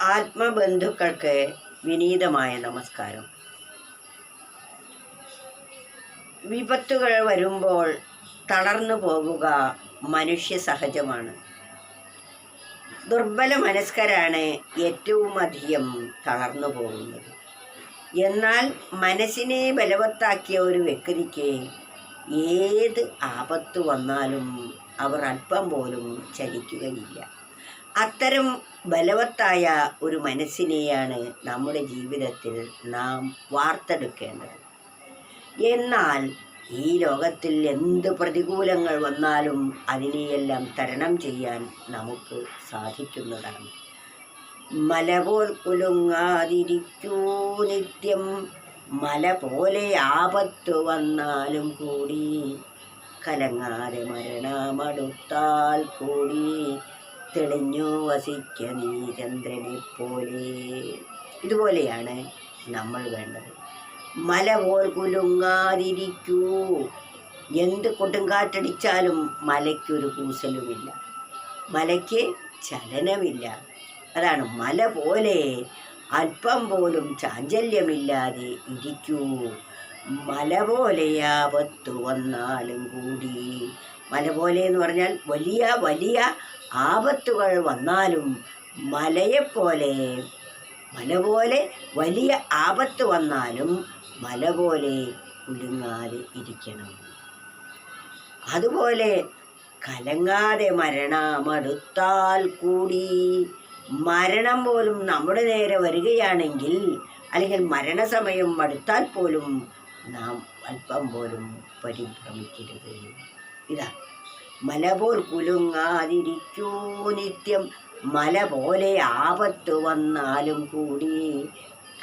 ആത്മബന്ധുക്കൾക്ക് വിനീതമായ നമസ്കാരം. വിപത്തുകൾ വരുമ്പോൾ തളർന്നു പോകുക മനുഷ്യ സഹജമാണ്. ദുർബല മനസ്കരാണ് ഏറ്റവും അധികം തളർന്നു പോകുന്നത്. എന്നാൽ മനസ്സിനെ ബലവത്താക്കിയ ഒരു വ്യക്തിക്ക് ഏത് ആപത്ത് വന്നാലും അവർ അല്പം പോലും ചലിക്കുകയില്ല. അത്തരം ബലവത്തായ ഒരു മനസ്സിനെയാണ് നമ്മുടെ ജീവിതത്തിൽ നാം വാർത്തെടുക്കേണ്ടത്. എന്നാൽ ഈ ലോകത്തിൽ എന്ത് പ്രതികൂലങ്ങൾ വന്നാലും അതിനെയെല്ലാം തരണം ചെയ്യാൻ നമുക്ക് സാധിക്കുന്നതാണ്. മല പോൽ കുലുങ്ങാതിരിക്കൂ നിത്യം. മല പോലെ ആപത്ത് വന്നാലും കൂടി. കലങ്ങാതെ മരണമടുത്താൽ കൂടി. തെളിഞ്ഞു വസിക്ക നീ ചന്ദ്രനെ പോലെ. ഇതുപോലെയാണ് നമ്മൾ വേണ്ടത്. മല പോൽ കുലുങ്ങാതിരിക്കൂ. എന്ത് കൊടുങ്കാറ്റടിച്ചാലും മലയ്ക്കൊരു കൂസലുമില്ല. മലയ്ക്ക് ചലനമില്ല. അതാണ് മല പോലെ അല്പം പോലും ചാഞ്ചല്യമില്ലാതെ ഇരിക്കൂ. മല പോലെ ആപത്തു വന്നാലും കൂടി മല പോലെ എന്ന് പറഞ്ഞാൽ വലിയ വലിയ ആപത്തുകൾ വന്നാലും മലയെപ്പോലെ മല പോലെ വലിയ ആപത്ത് വന്നാലും മല പോലെ കുലുങ്ങാതെ ഇരിക്കണം. അതുപോലെ കലങ്ങാതെ മരണമടുത്താൽ കൂടി മരണം പോലും നമ്മുടെ നേരെ വരികയാണെങ്കിൽ അല്ലെങ്കിൽ മരണസമയം അടുത്താൽ പോലും നാം അല്പം പോലും പരിഭ്രമിക്കരുത്. ഇതാ. മല പോൽ കുലുങ്ങാതിരിക്കൂ നിത്യം. മല പോലെ ആപത്ത് വന്നാലും കൂടി.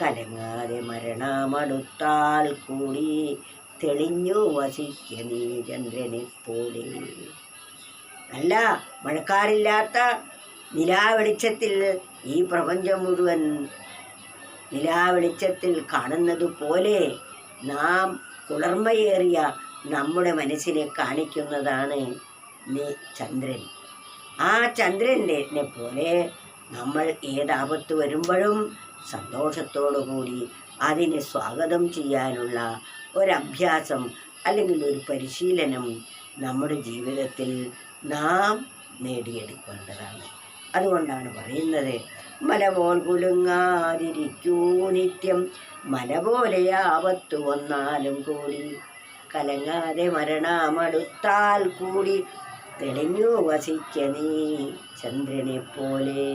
കലങ്ങാതെ മരണമടുത്താൽ കൂടി. തെളിഞ്ഞു വസിക്ക നീ ചന്ദ്രനെ പോലെ അല്ല മഴക്കാറില്ലാത്ത നിലാവെളിച്ചത്തിൽ ഈ പ്രപഞ്ചം മുഴുവൻ നിലാവെളിച്ചത്തിൽ കാണുന്നത് പോലെ നാം കുളിർമയേറിയ നമ്മുടെ മനസ്സിനെ കാണിക്കുന്നതാണ് ഈ ചന്ദ്രൻ. ആ ചന്ദ്രനെ പോലെ നമ്മൾ ഏതാപത്ത് വരുമ്പോഴും സന്തോഷത്തോടു കൂടി അതിനെ സ്വാഗതം ചെയ്യാനുള്ള ഒരഭ്യാസം അല്ലെങ്കിൽ ഒരു പരിശീലനം നമ്മുടെ ജീവിതത്തിൽ നാം നേടിയെടുക്കേണ്ടതാണ്. അതുകൊണ്ടാണ് പറയുന്നത് മല പോൽ കുലുങ്ങാതിരിക്കൂ നിത്യം. മല പോലെ ആപത്തു വന്നാലും കൂടി കലങ്ങാതെ മരണമടുത്താൽ കൂടി തെളിഞ്ഞു വസിക്ക നീ ചന്ദ്രനെ പോലെ